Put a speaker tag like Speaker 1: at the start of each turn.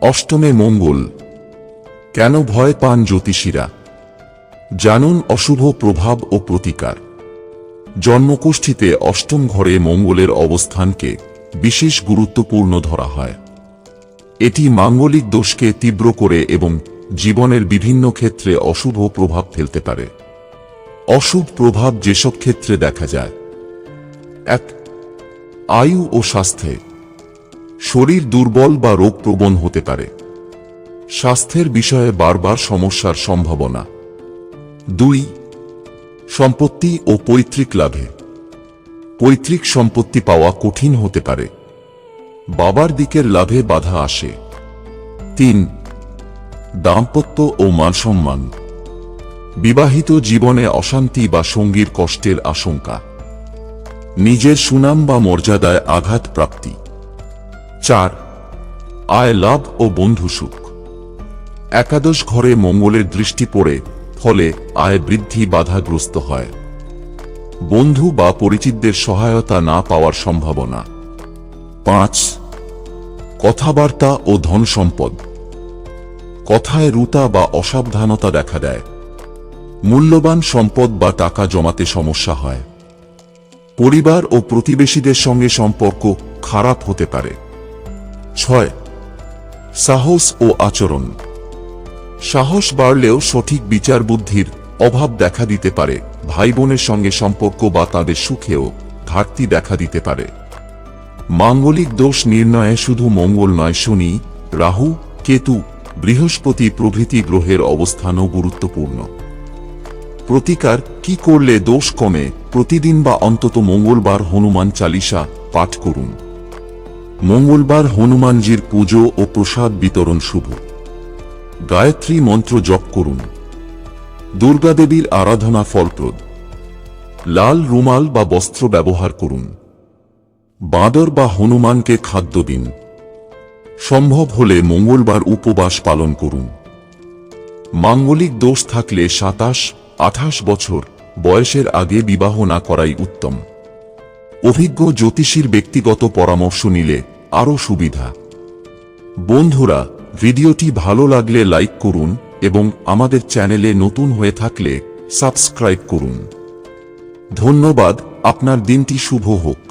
Speaker 1: অষ্টমে মঙ্গল। কেন ভয় পান জ্যোতিষীরা? জানুন অশুভ প্রভাব ও প্রতিকার। জন্মকুষ্ঠিতে অষ্টম ঘরে মঙ্গলের অবস্থানকে বিশেষ গুরুত্বপূর্ণ ধরা হয়। এটি মাঙ্গলিক দোষকে তীব্র করে এবং জীবনের বিভিন্ন ক্ষেত্রে অশুভ প্রভাব ফেলতে পারে। অশুভ প্রভাব যেসব ক্ষেত্রে দেখা যায়। এক, আয়ু ও স্বাস্থ্যে। শরীর দুর্বল বা রোগপ্রবণ হতে পারে। স্বাস্থ্যের বিষয়ে বারবার সমস্যার সম্ভাবনা। দুই, সম্পত্তি ও পৈতৃক লাভে। পৈতৃক সম্পত্তি পাওয়া কঠিন হতে পারে। বাবার দিকের লাভে বাধা আসে। তিন, দাম্পত্য ও মানসম্মান। বিবাহিত জীবনে অশান্তি বা সঙ্গীর কষ্টের আশঙ্কা। নিজের সুনাম বা মর্যাদায় আঘাত প্রাপ্তি। চার, আয় লাভ ও বন্ধু সুখ। একাদশ ঘরে মঙ্গলের দৃষ্টি পড়ে, ফলে আয় বৃদ্ধি বাধাগ্রস্ত হয়। বন্ধু বা পরিচিতদের সহায়তা না পাওয়ার সম্ভাবনা। পাঁচ, কথাবার্তা ও ধন সম্পদ। কথায় রুতা বা অসাবধানতা দেখা দেয়। মূল্যবান সম্পদ বা টাকা জমাতে সমস্যা হয়। পরিবার ও প্রতিবেশীদের সঙ্গে সম্পর্ক খারাপ হতে পারে। ছয়, সাহস ও আচরণ। সাহস বাড়লেও সঠিক বিচার বুদ্ধির অভাব দেখা দিতে পারে। ভাই বোনের সঙ্গে সম্পর্ক বা তাদের সুখেও ঘাটতি দেখা দিতে পারে। মাঙ্গলিক দোষ নির্ণয়ে শুধু মঙ্গল নয়, শনি, রাহু, কেতু, বৃহস্পতি প্রভৃতি গ্রহের অবস্থানও গুরুত্বপূর্ণ। প্রতিকার কি করলে দোষ কমে, প্রতিদিন বা অন্তত মঙ্গলবার হনুমান চালিসা পাঠ করুন। মঙ্গলবার হনুমানজির পুজো ও প্রসাদ বিতরণ শুভ। গায়ত্রী মন্ত্র জপ করুন। দুর্গাদেবীর আরাধনা ফলপ্রদ। লাল রুমাল বা বস্ত্র ব্যবহার করুন। বাঁদর বা হনুমানকে খাদ্য দিন। সম্ভব হলে মঙ্গলবার উপবাস পালন করুন। মাঙ্গলিক দোষ থাকলে সাতাশ আঠাশ বছর বয়সের আগে বিবাহ না করাই উত্তম। অভিজ্ঞ জ্যোতিষীর ব্যক্তিগত পরামর্শ নিলে আরও সুবিধা। বন্ধুরা, ভিডিওটি ভালো লাগলে লাইক করুন এবং আমাদের চ্যানেলে নতুন হয়ে থাকলে সাবস্ক্রাইব করুন। ধন্যবাদ, আপনার দিনটি শুভ হোক।